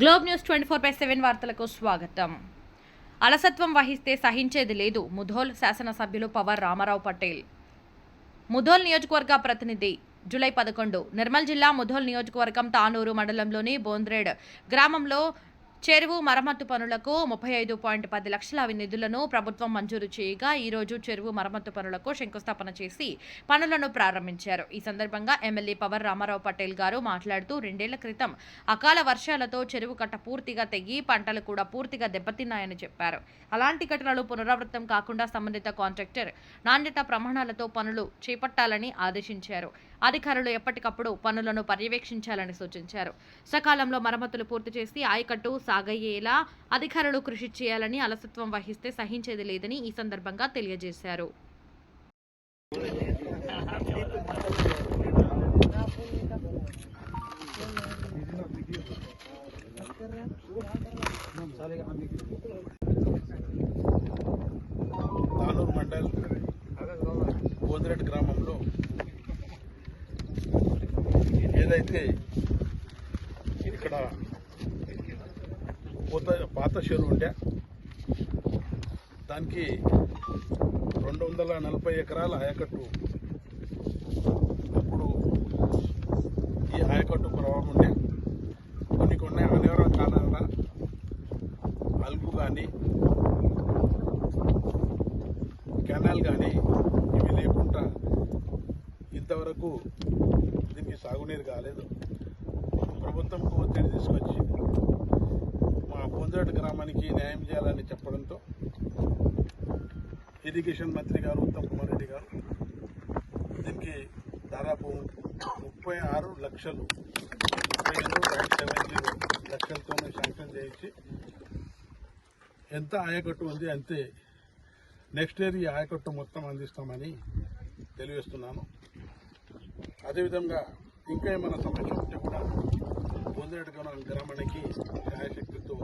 Globe News twenty four by seven వార్తలకు స్వాగతం. అలసత్వం వహిస్తే సహించేది లేదు ముధోల్ శాసనసభ్యులు పవర్ రామారావు పటేల్. ముధోల్ నియోజకవర్గ ప్రతినిధి జూలై పదకొండు. నిర్మల్ జిల్లా ముధోల్ నియోజకవర్గం తానూరు మండలంలోని బోంద్రేడ్ గ్రామంలో చెరువు మరమ్మతు పనులకు ముప్పై ఐదు పాయింట్ పది లక్షల నిధులను ప్రభుత్వం మంజూరు చేయగా ఈ రోజు చెరువు మరమ్మతు పనులకు శంకుస్థాపన చేసి పనులను ప్రారంభించారు. ఈ సందర్భంగా ఎమ్మెల్యే పవర్ రామారావు పటేల్ గారు మాట్లాడుతూ రెండేళ్ళ క్రితం అకాల వర్షాలతో చెరువు కట్ట పూర్తిగా తెగి పంటలు కూడా పూర్తిగా దెబ్బతిన్నాయని చెప్పారు. అలాంటి ఘటనలు పునరావృతం కాకుండా సంబంధిత కాంట్రాక్టర్ నాణ్యత ప్రమాణాలతో పనులు చేపట్టాలని ఆదేశించారు. అధికారులు ఎప్పటికప్పుడు పనులను పర్యవేక్షించాలని సూచించారు. సకాలంలో మరమ్మతులు పూర్తి చేసి ఆయకట్టు సాగయ్యేలా అధికారులు కృషి చేయాలని అలసత్వం వహిస్తే సహించేది లేదని ఈ సందర్భంగా తెలియజేశారు. తానూరు మండల్ బోదిరెడ్డి గ్రామంలో ఏదైతే ఇక్కడ పూత పాత చెరువు ఉండే. దానికి రెండు వందల నలభై ఎకరాల ఆయకట్టు. అప్పుడు ఈ ఆయకట్టు ప్రభావం ఉండే. కొన్ని కొన్ని అనేక కాలంగా అల్గు కానీ కెనాల్ కానీ ఇవి లేకుండా ఇంతవరకు దీనికి సాగునీరు కాలేదు. ప్రభుత్వంకు ఒత్తిడి తీసుకొచ్చి మా గ్రామానికి న్యాయం చేయాలని చెప్పడంతో ఇరిగేషన్ మంత్రి గారు ఉత్తమ్ కుమార్ రెడ్డి గారు దీనికి దాదాపు ముప్పై ఆరు లక్షలు ముప్పై ఏడు పాయింట్ సెవెన్ జీరో లక్షలతోనే శాంక్షన్ చేయించి ఎంత ఆయకట్టు ఉంది అంతే నెక్స్ట్ ఇయర్ ఈ ఆయకట్టు మొత్తం అందిస్తామని తెలియజేస్తున్నాను. అదేవిధంగా ఇంకా ఏమైనా సమస్య ఉంటే కూడా పొందేటి గ్రామానికి న్యాయశక్తితో